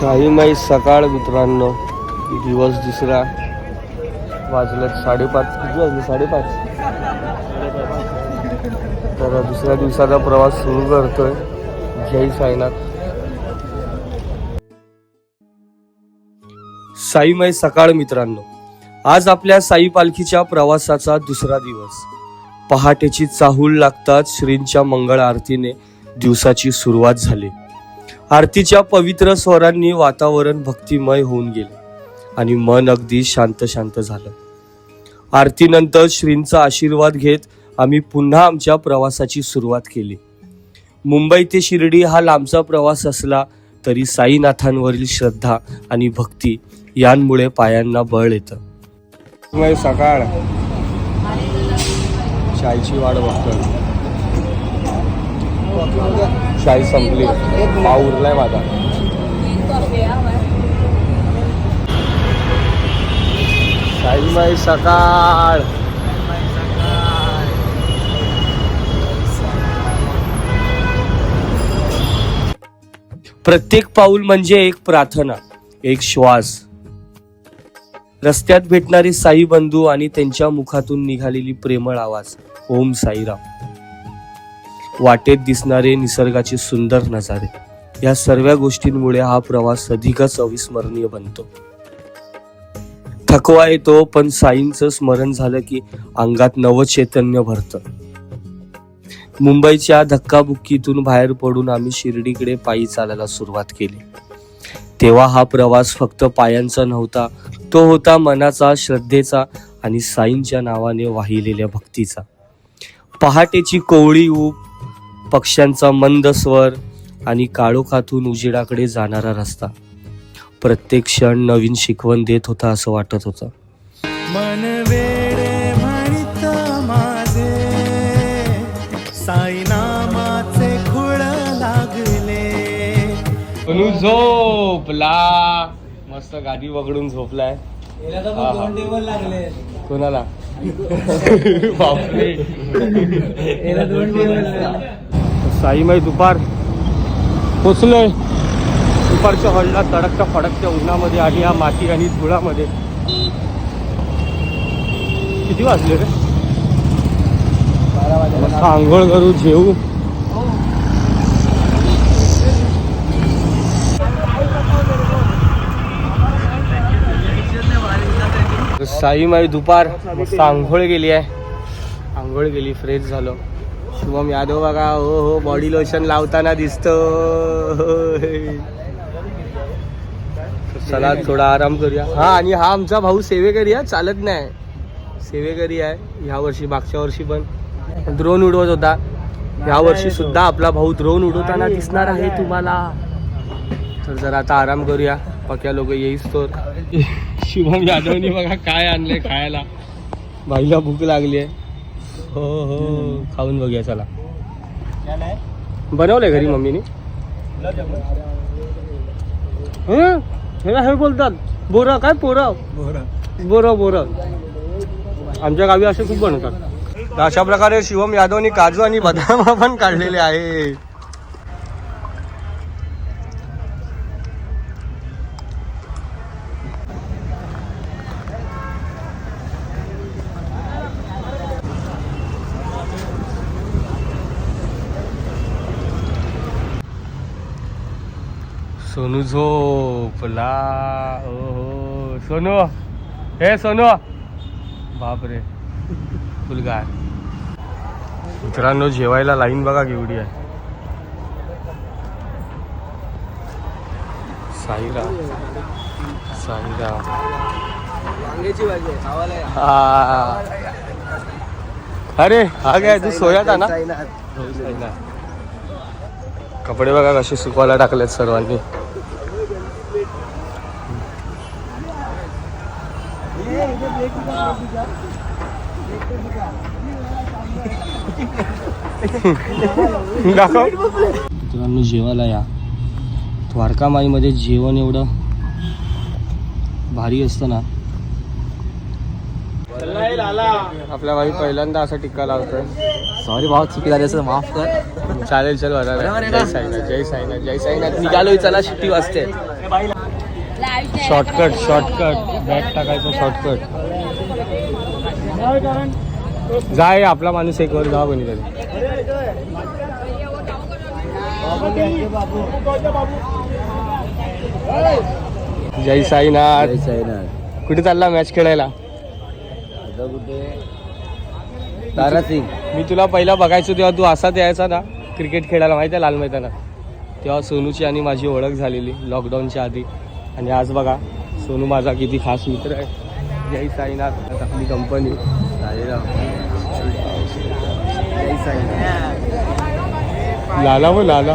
साईमाई सकाळ मित्रांनो. दिवस दुसरा. वाजलेत साडेपाच. किती वाजले? साडेपाच. तर दुसऱ्या दिवसाचा प्रवास सुरू करतोय. जय साईनाथ. साईमाई सकाळ मित्रांनो. आज आपल्या साई पालखीच्या प्रवासाचा दुसरा दिवस. पहाटेची चाहूल लागताच श्रींच्या मंगळ आरतीने दिवसाची सुरुवात झाली. आरतीच्या पवित्र स्वरांनी वातावरण भक्तिमय होऊन गेले आणि मन अगदी शांत शांत झालं. आरतीनंतर श्रींचा आशीर्वाद घेत आम्ही पुन्हा आमच्या प्रवासाची सुरुवात केली. मुंबई ते शिर्डी हा लांबचा प्रवास असला तरी साईनाथांवरील श्रद्धा आणि भक्ती यांमुळे पायांना बळ येतं. सकाळ. चायची वाट बघतोय. शाही संपली. पाव उरलाय माझा. साईमाई सकाळ. प्रत्येक पाऊल म्हणजे एक प्रार्थना एक श्वास. रस्त्यात भेटणारे साई बंधू आणि त्यांच्या मुखातून निघालेली प्रेमळ आवाज. ओम साईराम. वाटेत दिसणारे निसर्गाचे सुंदर नजारे. या सर्व गोष्टींमुळे हा प्रवास अधिकच अविस्मरणीय बनतो. थकवा येतो पण साईंचं स्मरण झालं की अंगात नवचैतन्य भरतं. मुंबईच्या धक्काबुक्कीतून बाहेर पडून आम्ही शिर्डीकडे पायी चालायला सुरुवात केली. तेव्हा हा प्रवास फक्त पायांचा नव्हता तो होता मनाचा श्रद्धेचा आणि साईंच्या नावाने वाहिलेल्या भक्तीचा. पहाटेची कोवळी ऊब पक्ष्यांचा मंद स्वर आणि काळोखातून उजेडाकडे जाणारा रस्ता. प्रत्येक क्षण नवीन शिकवण देत होता असं वाटत होतं. मन वेडे म्हणत माझे साई नामाचे खुळ लागले. बनू झोपला. मस्त गादी वगडून झोपलाय. हा, हा. कोणाला? बापरे. साईमाई दुपार. पोचलोय. दुपारच्या हॉलला तडकच्या फडकत्या उन्हामध्ये आणि या माती आणि धुळामध्ये. किती वाजले रे? आंघोळ करू जेऊ. साईमाई दुपार. मस्त आंघोळ गेली आहे. आंघोळ गेली फ्रेश झालो. शुभम यादव बघा हो हो बॉडी लोशन लावताना दिसतो. हो, हो. चला थोडा आराम करूया. हा आणि हा आमचा भाऊ सेवेकरी आहे चालत नाही. सेवेकरी आहे ह्या वर्षी मागच्या वर्षी पण. ड्रोन उडवत होता. ह्या वर्षी सुद्धा आपला भाऊ ड्रोन उडवताना दिसणार आहे तुम्हाला. तर जरा आता आराम करूया. पक्या लोक येईस तर. शुभम यादवनी बघा काय आणलंय खायला. भाईला भूक लागली आहे. हो हो. खाऊन बघूया चला. बनवलंय घरी मम्मीने? हं? हे बोलतात बोरं काय पोरं बोरं. बोरं आमच्या गावी असे खूप बनवतात. अशा प्रकारे शिवम यादवनी काजू आणि बदाम पण काढलेले आहे. सोनू झोपला. ओ हो. सोनू हे सोनू. बापरे. फुलगार मित्रांनो जेवायला लाईन बघा केवढी आहे. साईराम हा. अरे हा काय तू सोयात ना? हो. कपडे बघा कसे सुकवायला टाकलेत सर्वांनी. दाखव. मित्रांनो जेवायला या. द्वारका माईमध्ये जेवण एवढं भारी असतं ना. आपल्या बाई पहिल्यांदा असा टिक्का लावतोय. सॉरी भाऊ चुकी झाली असं माफ कर. चालेल चल जय साईनाथ जय साईनाथ जय साईनाथ. निघालोय चला शिट्टी वाजते. शॉर्टकट शॉर्टकट बॅग टाकायचं शॉर्टकट जाय आपला माणूस एक वर जा कोणी जय साईनाथ. कुठे चालला मॅच खेळायला? तारा सिंग. मी तुला पहिला बघायचो तेव्हा तू असाच यायचा ना क्रिकेट खेळायला माहिती आहे लाल मैदानात. तेव्हा सोनूची आणि माझी ओळख झालेली लॉकडाऊनच्या आधी. आणि आज बघा सोनू माझा किती खास मित्र आहे. जय साईनाथ. आपली कंपनी लाला मग लाला.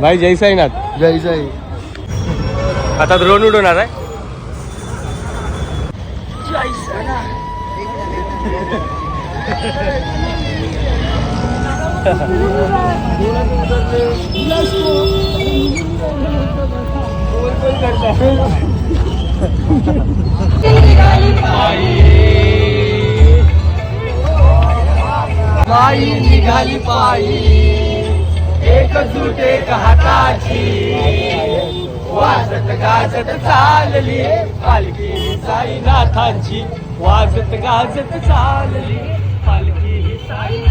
भाई जय साईनाथ. जय जय आता द्रोण उडवणार आहे. पायी निघाली पायी. एक जुट एक हाताची. वाजत गाजत चालली पालखी साईनाथांची. वाजत गाजत चालली पालखी साईनाथांची.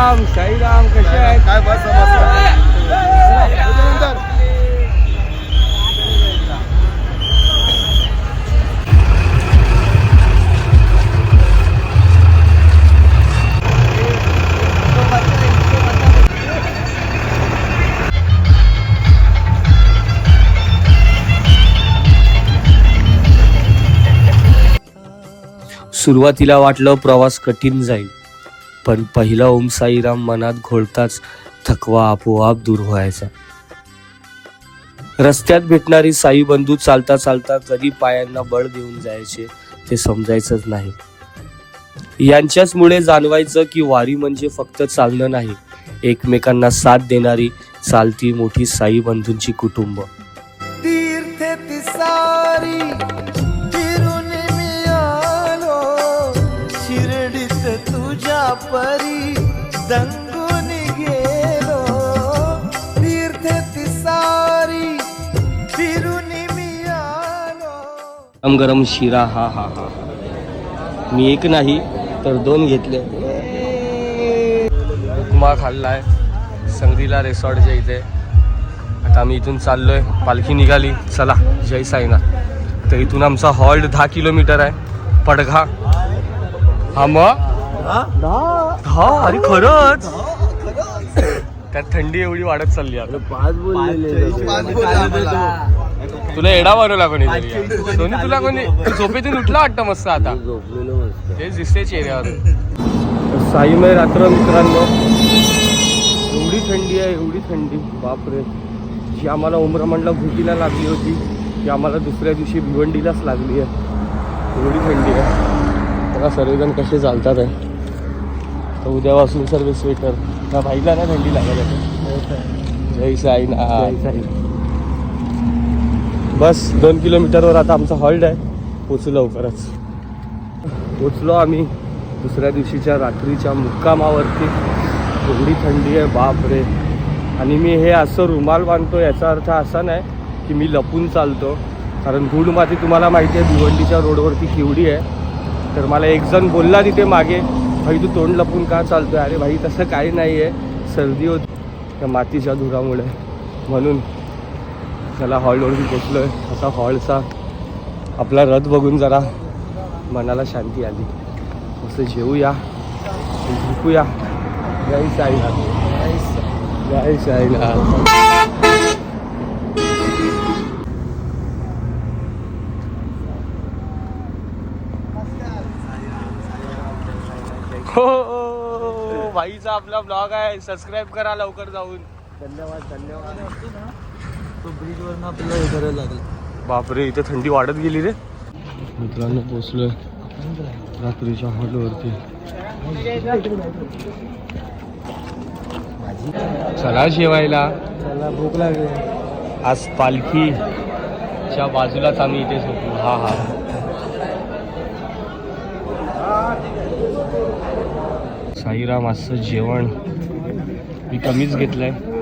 साईराम साईराम कसे आहेत? काय बस. सुरुवातीला वाटलं प्रवास कठीण जाईल. पण पहिला ओम साईराम मनात घोळताच थकवा आपोआप दूर व्हायचा. रस्त्यात भेटणारी साई बंधू चालता चालता कधी पायांना बळ देऊन जायचे ते समजायचंच नाही. यांच्याचमुळे जाणवायचं की वारी म्हणजे फक्त चालणं नाही एकमेकांना साथ देणारी चालती मोठी साई बंधूंची कुटुंब. तीर्थ ती परी दंगून गेलो. तीर्थ तिसारी फिरून मी आलो. गरम गरम शिरा हा हा हा. मी एक नाही तर दोन घेतले. उपमा खाल्लाय. संगरीला रेसॉर्टच्या इथे. आता आम्ही इथून चाललोय. पालखी निघाली. चला जय साईना तर इथून आमचा हॉल्ट दहा किलोमीटर आहे. पडघा. हा मग? दहा. अरे खरंच? त्यात थंडी एवढी वाढत चालली आता. पाच बोललेले तुला एडा बनवला कोणी तरी. सोनी तुला कोणी झोपेतून उठला वाटतं मस्त आता? तेच दिसते चेहऱ्यावर. साईमय रात्र मित्रांनो. एवढी थंडी आहे एवढी थंडी. बापरे. जी आम्हाला उमरामंडला घुटीला लागली होती ती आम्हाला दुसऱ्या दिवशी भिवंडीलाच लागली आहे. एवढी थंडी आहे. बघा सर्वजण कसे चालतात आहे. तर उद्यापासून सर्व स्वेटर त्या भाईला ना थंडी आहे जय साईनाथ. बस दोन किलोमीटरवर आता आमचा हॉल्ट आहे. पोचू लवकरच. पोचलो आम्ही दुसऱ्या दिवशीच्या रात्रीच्या मुक्कामावरती. एवढी थंडी आहे बाप रे आणि मी हे असं रुमाल बांधतो याचा अर्थ असा नाही की मी लपून चालतो. कारण धूळ माती तुम्हाला माहिती आहे भिवंडीच्या रोडवरती केवढी आहे. तर मला एक जण बोलला तिथे मागे भाई तू तोंड लपून का चालतो अरे भाई तसं काही नाही आहे सर्दी होती. त्या मातीच्या धुरामुळे. म्हणून त्याला हॉलवरती पोचलो आहे असा हॉलचा आपला रथ बघून जरा मनाला शांती आली. असं जेवूया झोपूया. जय साईनाथ. जय साईनाथ हो भाईचा आपला ब्लॉग आहे. सबस्क्राईब करा लवकर जाऊन. धन्यवाद धन्यवाद. तो आपल्याला हे करायला लागलं. बापरे इथे थंडी वाढत गेली रे. मित्रांनो पोचलोय रात्रीच्या हॉलवरती. चला जेवायला. त्याला भूक लागली. आज पालखीच्या बाजूलाच आम्ही इथे झोपलो. हा हा. साईराम असं जेवण मी कमीच घेतलं आहे